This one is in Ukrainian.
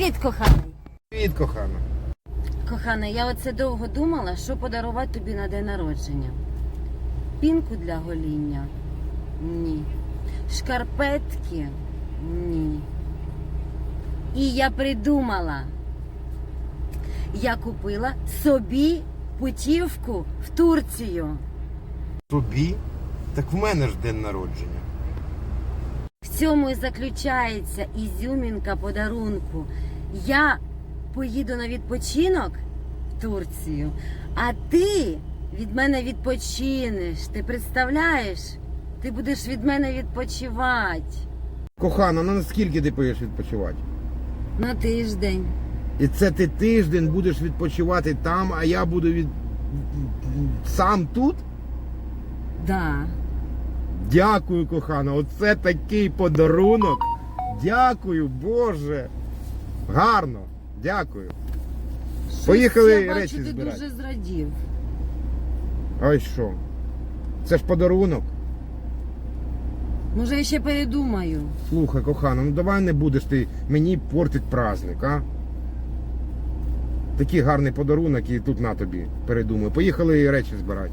Привіт, коханий. Привіт, кохана. Кохана, я оце довго думала, що подарувати тобі на день народження. Пінку для гоління? Ні. Шкарпетки? Ні. І я придумала. Я купила собі путівку в Турцію. Тобі? Так в мене ж день народження. Цьому і заключається ізюмінка подарунку. Я поїду на відпочинок в Турцію, а ти від мене відпочинеш. Ти представляєш? Ти будеш від мене відпочивати Кохана, ну наскільки ти поїдеш відпочивати? на тиждень. І це ти тиждень будеш відпочивати там, а я буду від... сам тут? Да. Дякую, кохана. Оце такий подарунок. Дякую, Боже. Гарно. Дякую. Щось Поїхали я бачу, речі ти збирати. дуже зрадів. Ой що? Це ж подарунок. Може, я ще передумаю. Слухай, кохана, ну давай не будеш ти мені портить праздник, а? Такий гарний подарунок і тут на тобі передумаю. Поїхали речі збирати.